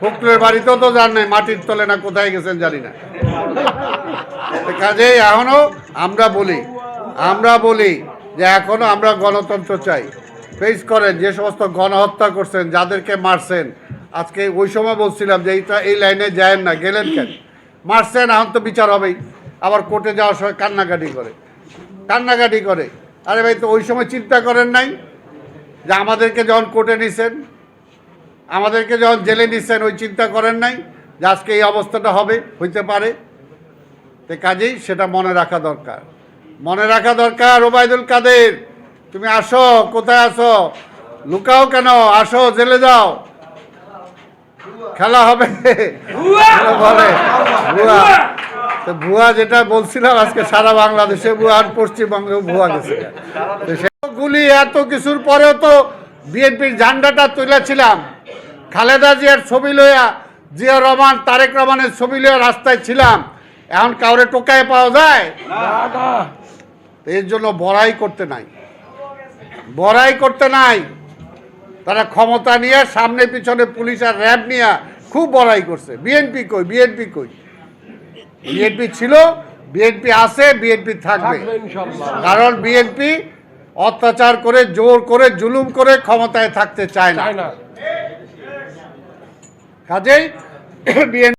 ফখরুলের বাড়িতেও তো যান নাই, মাটির তলে না কোথায় গেছেন জানি না। কাজেই এখনও আমরা বলি আমরা বলি যে এখনও আমরা গণতন্ত্র চাই। ফেস করেন, যে সমস্ত গণহত্যা করছেন, যাদেরকে মারছেন, আজকে ওই সময় বলছিলাম যে এইটা এই লাইনে যায় না, গেলেন কেন? মারছেন, এখন তো বিচার হবেই। আবার কোর্টে যাওয়ার সময় কান্নাকাটি করে। কান্নাকাটি করে। আরে ভাই, তো ওই সময় চিন্তা করেন নাই যে আমাদেরকে যখন কোর্টে নিছেন আমাদেরকে যখন জেলে নিচ্ছেন, ওই চিন্তা করেন নাই যে আজকে এই অবস্থাটা হবে, হইতে পারে। তো কাজেই সেটা মনে রাখা দরকার। মনে রাখা দরকার, ওবায়দুল কাদের, তুমি আসো, কোথায় আসো লুকাও কেন? আসো, জেলে যাও। খেলা হবে। বলে ভুয়া। তো ভুয়া যেটা বলছিলাম, আজকে সারা বাংলাদেশে ভুয়া আর পশ্চিমবঙ্গেও ভুয়া গেছে। গুলি, এত কিছুর পরেও তো বিএনপির ঝান্ডাটা তুলেছিলাম। খালেদা জিয়ার ছবি লইয়া জিয়া রহমান তারেক রহমানের ছবি লইয়া রাস্তায় ছিলাম। এখন কাউরে টোকায় পাওয়া যায়? এর জন্য বড়াই করতে নাই। বড়াই করতে নাই। তারা ক্ষমতা নিয়ে সামনে পিছনে পুলিশ আর র্যাব নিয়ে খুব বড়াই করছে। বিএনপি কই? বিএনপি কই? বিএনপি ছিল বিএনপি আছে বিএনপি থাকবে। থাকবে কারণ বিএনপি অত্যাচার করে জোর করে জুলুম করে ক্ষমতায় থাকতে চায় না। কাজেই বিএনপি